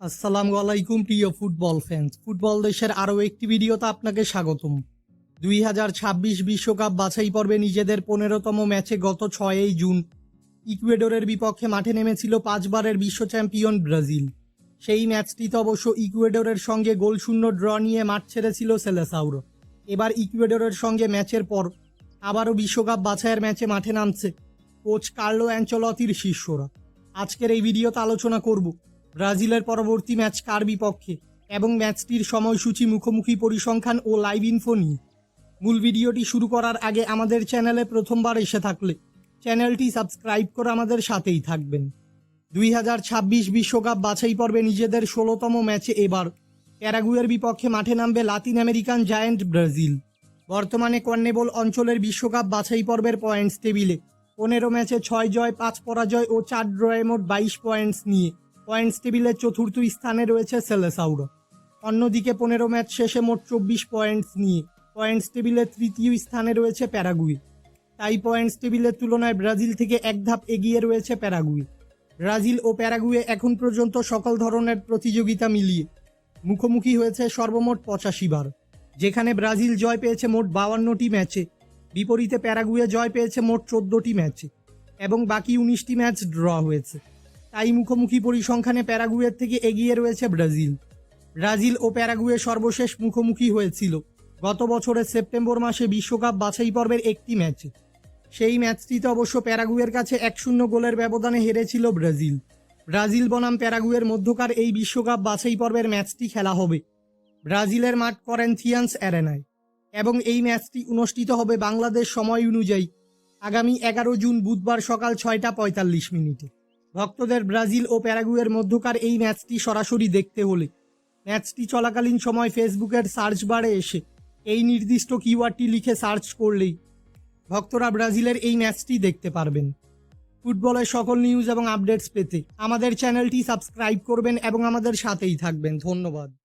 আসসালামু আলাইকুম, প্রিয় ফুটবল ফ্যান্স ফুটবল দেশের আরও একটি ভিডিওতে আপনাকে স্বাগতম। দুই হাজার ছাব্বিশ বিশ্বকাপ বাছাই পর্বে নিজেদের পনেরোতম ম্যাচে গত ছয়ই জুন ইকুয়েডরের বিপক্ষে মাঠে নেমেছিল পাঁচবারের বিশ্ব চ্যাম্পিয়ন ব্রাজিল। সেই ম্যাচটিতে অবশ্য ইকুয়েডরের সঙ্গে গোলশূন্য ড্র নিয়ে মাঠ ছেড়েছিল সেলেসাউরো। এবার ইকুয়েডরের সঙ্গে ম্যাচের পর আবারও বিশ্বকাপ বাছাইয়ের ম্যাচে মাঠে নামছে কোচ কার্লো অ্যাঞ্চলতির শিষ্যরা। আজকের এই ভিডিওতে আলোচনা করব ব্রাজিলের পরবর্তী ম্যাচ কার বিপক্ষে? এবং ম্যাচটির সময়সূচি, মুখোমুখি পরিসংখ্যান ও লাইভ ইনফো নিয়ে। মূল ভিডিওটি শুরু করার আগে আমাদের চ্যানেলে প্রথমবার এসে থাকলে চ্যানেলটি সাবস্ক্রাইব করে আমাদের সাথেই থাকবেন। দুই হাজার ছাব্বিশ বিশ্বকাপ বাছাই পর্বে নিজেদের ষোলোতম ম্যাচে এবার প্যারাগুয়ের বিপক্ষে মাঠে নামবে লাতিন আমেরিকান জায়ান্ট ব্রাজিল। বর্তমানে কর্নেবল অঞ্চলের বিশ্বকাপ বাছাই পর্বের পয়েন্টস টেবিলে পনেরো ম্যাচে ছয় জয়, পাঁচ পরাজয় ও চার ড্রয়ে মোট বাইশ পয়েন্টস নিয়ে পয়েন্টস টেবিলের চতুর্থ স্থানে রয়েছে সেলেসাউরো। অন্যদিকে পনেরো ম্যাচ শেষে মোট চব্বিশ পয়েন্টস নিয়ে পয়েন্টস টেবিলের তৃতীয় স্থানে রয়েছে প্যারাগুই তাই পয়েন্টস টেবিলের তুলনায় ব্রাজিল থেকে এক ধাপ এগিয়ে রয়েছে প্যারাগুই ব্রাজিল ও প্যারাগুয়ে এখন পর্যন্ত সকল ধরনের প্রতিযোগিতা মিলিয়ে মুখোমুখি হয়েছে সর্বমোট পঁচাশি বার, যেখানে ব্রাজিল জয় পেয়েছে মোট বাউান্নটি ম্যাচে, বিপরীতে প্যারাগুয়ে জয় পেয়েছে মোট চোদ্দটি ম্যাচে, এবং বাকি উনিশটি ম্যাচ ড্র হয়েছে। তাই মুখোমুখি পরিসংখ্যানে প্যারাগুয়ের থেকে এগিয়ে রয়েছে ব্রাজিল। ব্রাজিল ও প্যারাগুয়ে সর্বশেষ মুখোমুখি হয়েছিল। গত বছরের সেপ্টেম্বর মাসে বিশ্বকাপ বাছাই পর্বের একটি ম্যাচে। সেই ম্যাচটিতে অবশ্য প্যারাগুয়ের কাছে এক শূন্য গোলের ব্যবধানে হেরেছিল ব্রাজিল। ব্রাজিল বনাম প্যারাগুয়ের মধ্যকার এই বিশ্বকাপ বাছাই পর্বের ম্যাচটি খেলা হবে। ব্রাজিলের মাঠ করেন্থিয়ান্স অ্যারেনায়। এবং এই ম্যাচটি অনুষ্ঠিত হবে বাংলাদেশ সময় অনুযায়ী। আগামী এগারো জুন বুধবার সকাল ছয়টা পঁয়তাল্লিশ মিনিটে। ভক্তদের ব্রাজিল ও প্যারাগুয়ের মধ্যকার এই ম্যাচটি সরাসরি দেখতে হলে। ম্যাচটি চলাকালীন সময় ফেসবুকের সার্চ বারে এসে এই নির্দিষ্ট কিওয়ার্ডটি লিখে সার্চ করলেই ভক্তরা ব্রাজিলের এই ম্যাচটি দেখতে পারবেন। ফুটবলের সকল নিউজ এবং আপডেটস পেতে আমাদের চ্যানেলটি সাবস্ক্রাইব করবেন এবং আমাদের সাথেই থাকবেন। ধন্যবাদ।